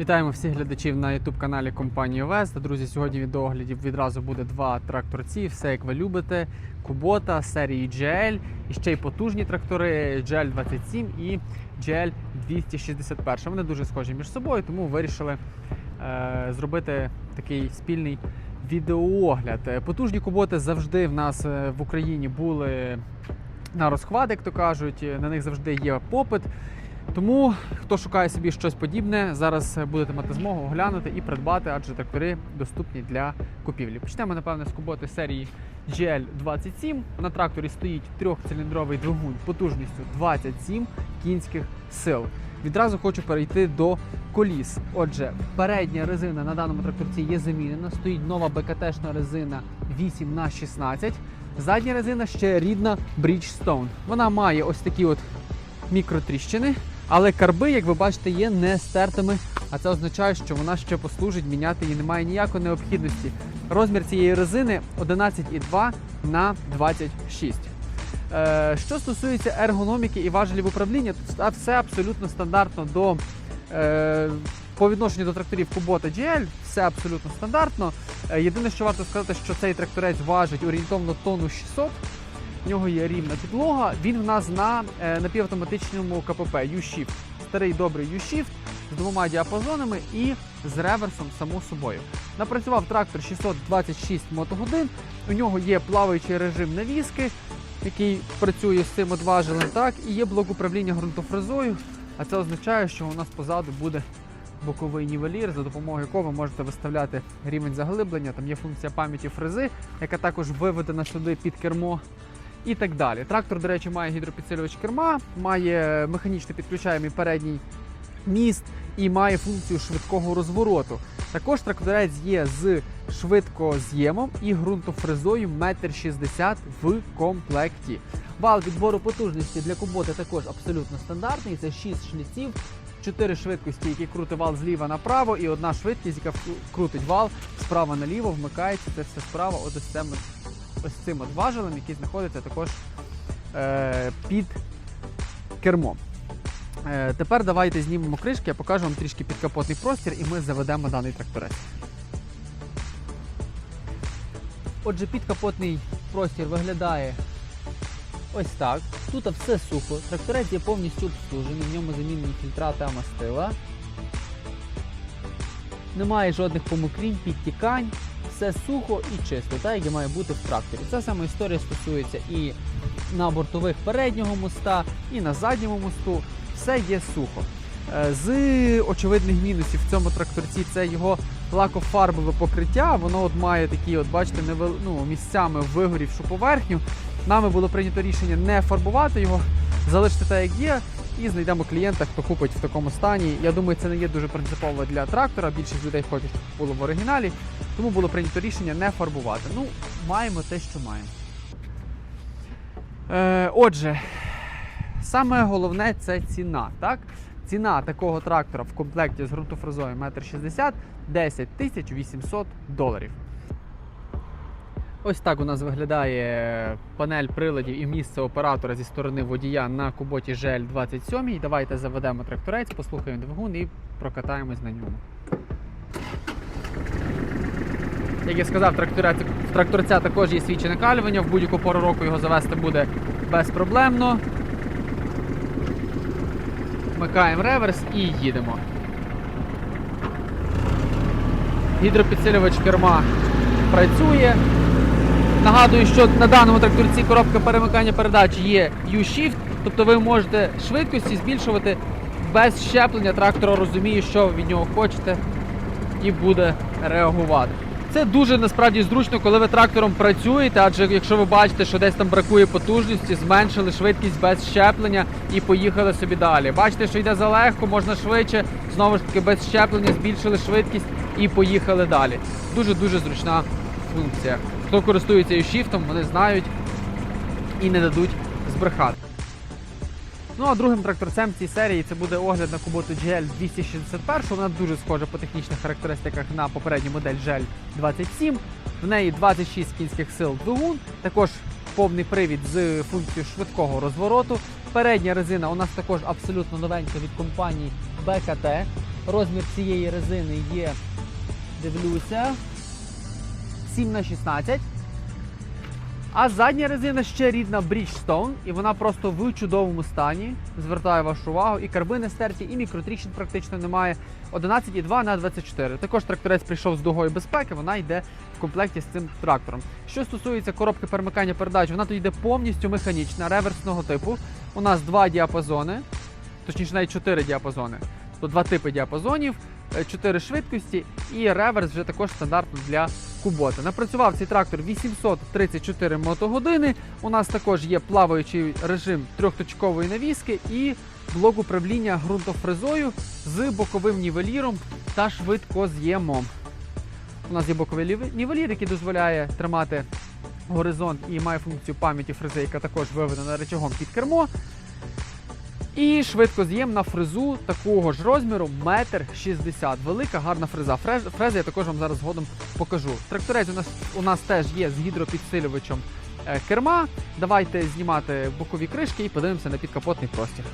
Вітаємо всіх глядачів на youtube каналі компанії Веста. Друзі, сьогодні від оглядів відразу буде два тракторці, все як ви любите. Кубота серії GL і ще й потужні трактори GL 27 і GL 261. Вони дуже схожі між собою, тому вирішили е, зробити такий спільний відеоогляд. Потужні куботи завжди в нас е, в Україні були на розхват, як то кажуть. е, На них завжди є попит. Тому хто шукає собі щось подібне, зараз будете мати змогу оглянути і придбати, адже трактори доступні для купівлі. Почнемо, напевне, з куботи серії GL27. На тракторі стоїть трьохциліндровий двигун потужністю 27 кінських сил. Відразу хочу перейти до коліс. Отже, передня резина на даному тракторці є замінена. Стоїть нова БКТшна резина 8 х 16 Задня резина ще рідна Bridgestone. Вона має ось такі от мікротріщини, але карби, як ви бачите, є не стертими. А це означає, що вона ще послужить, міняти її немає ніякої необхідності. Розмір цієї резини 11,2 на 26. Е, що стосується ергономіки і важелів управління, то все абсолютно стандартно до е, по відношенню до тракторів Kubota GL, все абсолютно стандартно. Е, єдине, що варто сказати, що цей тракторець важить орієнтовно тонну 600. В нього є рівна підлога. Він в нас на е, напівавтоматичному КПП U-Shift. Старий добрий U-Shift з двома діапазонами і з реверсом, само собою. Напрацював трактор 626 мотогодин. У нього є плаваючий режим навіски, який працює з цим от так, і є блок управління ґрунтофрезою. А це означає, що у нас позаду буде боковий нівелір, за допомогою якого ви можете виставляти рівень заглиблення. Там є функція пам'яті фрези, яка також виведена сюди під кермо. І так далі. Трактор, до речі, має гідропідсилювач керма, має механічно підключаємий передній міст і має функцію швидкого розвороту. Також тракторець є з швидкоз'ємом і ґрунтофрезою 1,60 м в комплекті. Вал відбору потужності для куботи також абсолютно стандартний. Це 6 шліців, 4 швидкості, які крутить вал зліва направо, і одна швидкість, яка крутить вал справа наліво, вмикається це все справа. От ось цим, ось цим от важелем, який знаходиться також е, під кермом. Е, тепер давайте знімемо кришки, я покажу вам трішки підкапотний простір і ми заведемо даний тракторець. Отже, підкапотний простір виглядає ось так. Тут все сухо. Тракторець є повністю обслужений, в ньому замінені фільтра та мастила. Немає жодних помокрінь, підтікань, все сухо і чисто, так як і має бути в тракторі. Ця сама історія стосується і на бортових переднього моста, і на задньому мосту. Все є сухо. Е, З очевидних мінусів в цьому тракторці це його лакофарбове покриття. Воно от має такі, от бачите, невел... ну, місцями вигорівшу поверхню. Нами було прийнято рішення не фарбувати його, залишити так, як є, і знайдемо клієнта, хто купить в такому стані. Я думаю, це не є дуже принципово для трактора. Більшість людей хочуть, щоб було в оригіналі. Тому було прийнято рішення не фарбувати. Ну, маємо те, що маємо. Е, отже, саме головне це ціна. Так? Ціна такого трактора в комплекті з ґрунтофрезою 1,60 м 10 тисяч 800 доларів. Ось так у нас виглядає панель приладів і місце оператора зі сторони водія на куботі GL 27. Давайте заведемо тракторець, послухаємо двигун і прокатаємось на ньому. Як я сказав, в тракторця також є свічі накалювання, в будь-яку пору року його завести буде безпроблемно. Вмикаємо реверс і їдемо. Гідропідсилювач керма працює. Нагадую, що на даному тракторці коробка перемикання передач є U-Shift, тобто ви можете швидкості збільшувати без щеплення. Трактор розуміє, що ви від нього хочете, і буде реагувати. Це дуже насправді зручно, коли ви трактором працюєте, адже якщо ви бачите, що десь там бракує потужності, зменшили швидкість без щеплення і поїхали собі далі. Бачите, що йде залегко, можна швидше, знову ж таки без щеплення збільшили швидкість і поїхали далі. Дуже дуже зручна функція. Хто користується U-Shift, вони знають і не дадуть збрехати. Ну а другим тракторцем в цій серії це буде огляд на Kubota GL 261. Вона дуже схожа по технічних характеристиках на попередню модель GL 27. В неї 26 кінських сил двигун, також повний привід з функцією швидкого розвороту. Передня резина у нас також абсолютно новенька від компанії BKT. Розмір цієї резини є, дивлюся, 7 на 16. А задня резина ще рідна Bridgestone, і вона просто в чудовому стані. Звертаю вашу увагу. І карбини стерті, і мікротріщин практично немає. 11,2 на 24. Також тракторець прийшов з дугою безпеки, вона йде в комплекті з цим трактором. Що стосується коробки перемикання передач, вона тут йде повністю механічна, реверсного типу. У нас два діапазони, точніше навіть чотири діапазони. Тобто два типи діапазонів, е, чотири швидкості і реверс вже також стандартно для Кубота. Напрацював цей трактор 834 мотогодини. У нас також є плаваючий режим трьохточкової навіски і блок управління ґрунтофрезою з боковим нівеліром та швидкоз'ємом. У нас є боковий нівелір, який дозволяє тримати горизонт і має функцію пам'яті фрези, яка також виведена речагом під кермо. І швидкоз'єм на фрезу такого ж розміру, метр 60. Велика, гарна фреза. Фрез, фрези я також вам зараз згодом покажу. Тракторець у нас, у нас теж є з гідропідсилювачем е, керма. Давайте знімати бокові кришки і подивимося на підкапотний простір.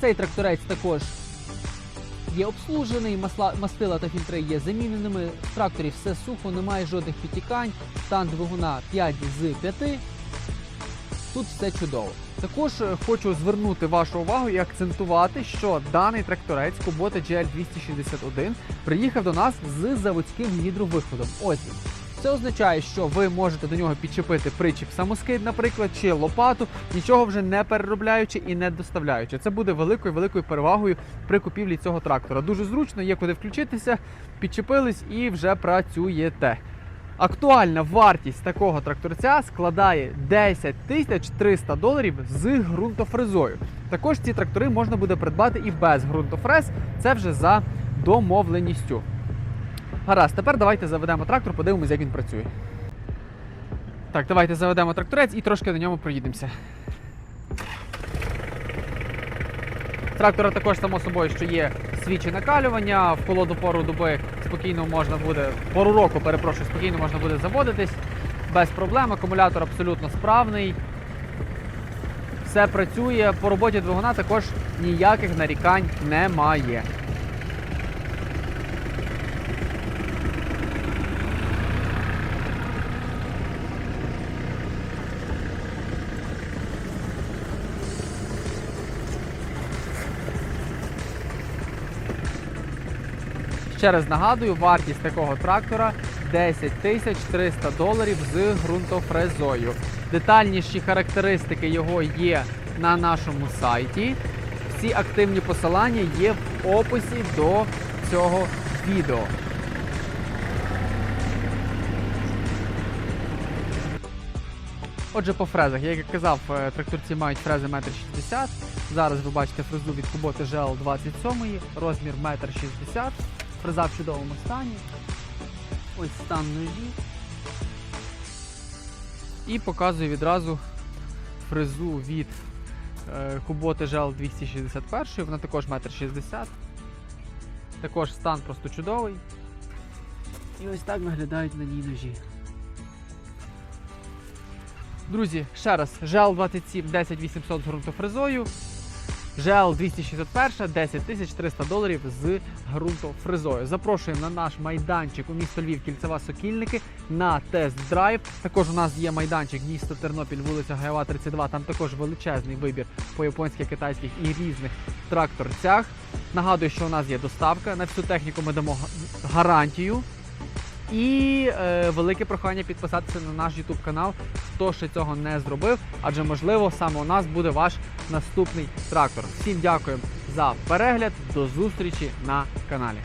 Цей тракторець також є обслужений, масла, мастила та фільтри є заміненими. В тракторі все сухо, немає жодних підтікань. Стан двигуна 5 з 5. Тут все чудово. Також е, хочу звернути вашу увагу і акцентувати, що даний тракторець Kubota GL 261 приїхав до нас з заводським гідровиходом. Ось він. Це означає, що ви можете до нього підчепити причіп самоскид, наприклад, чи лопату, нічого вже не переробляючи і не доставляючи. Це буде великою великою перевагою при купівлі цього трактора. Дуже зручно, є куди включитися, підчепились і вже працюєте. Актуальна вартість такого тракторця складає 10 тисяч 300 доларів з ґрунтофрезою. Також ці трактори можна буде придбати і без ґрунтофрез. Це вже за домовленістю. Гаразд, тепер давайте заведемо трактор, подивимося, як він працює. Так, давайте заведемо тракторець і трошки на ньому проїдемося. Трактора також, само собою, що є свічі накалювання, в холоду пору доби спокійно можна буде, пору року, перепрошую, спокійно можна буде заводитись без проблем. Акумулятор абсолютно справний. Все працює. По роботі двигуна також ніяких нарікань немає. Ще раз нагадую, вартість такого трактора 10 тисяч 300 доларів з ґрунтофрезою. Детальніші характеристики його є на нашому сайті. Всі активні посилання є в описі до цього відео. Отже, по фрезах, як я казав, е, тракторці мають фрези 1,60 м. Зараз ви бачите фрезу від Kubota GL 27 розмір 1,60 м. Фреза в чудовому стані. Ось стан ножі. І показую відразу фрезу від Kubota GL 261. Вона також 1,60 м. Також стан просто чудовий. І ось так виглядають на ній ножі. Друзі, ще раз, GL 27 10800 з ґрунтофрезою. GL 261 10 300 доларів з ґрунтофрезою. Запрошуємо на наш майданчик у місто Львів, кільцева Сокільники на тест-драйв. Також у нас є майданчик місто Тернопіль, вулиця Гайова 32. Там також величезний вибір по японських, китайських і різних тракторцях. Нагадую, що у нас є доставка. На всю техніку ми дамо гарантію. І е, велике прохання підписатися на наш YouTube канал, хто ще цього не зробив, адже можливо саме у нас буде ваш наступний трактор. Всім дякую за перегляд. До зустрічі на каналі.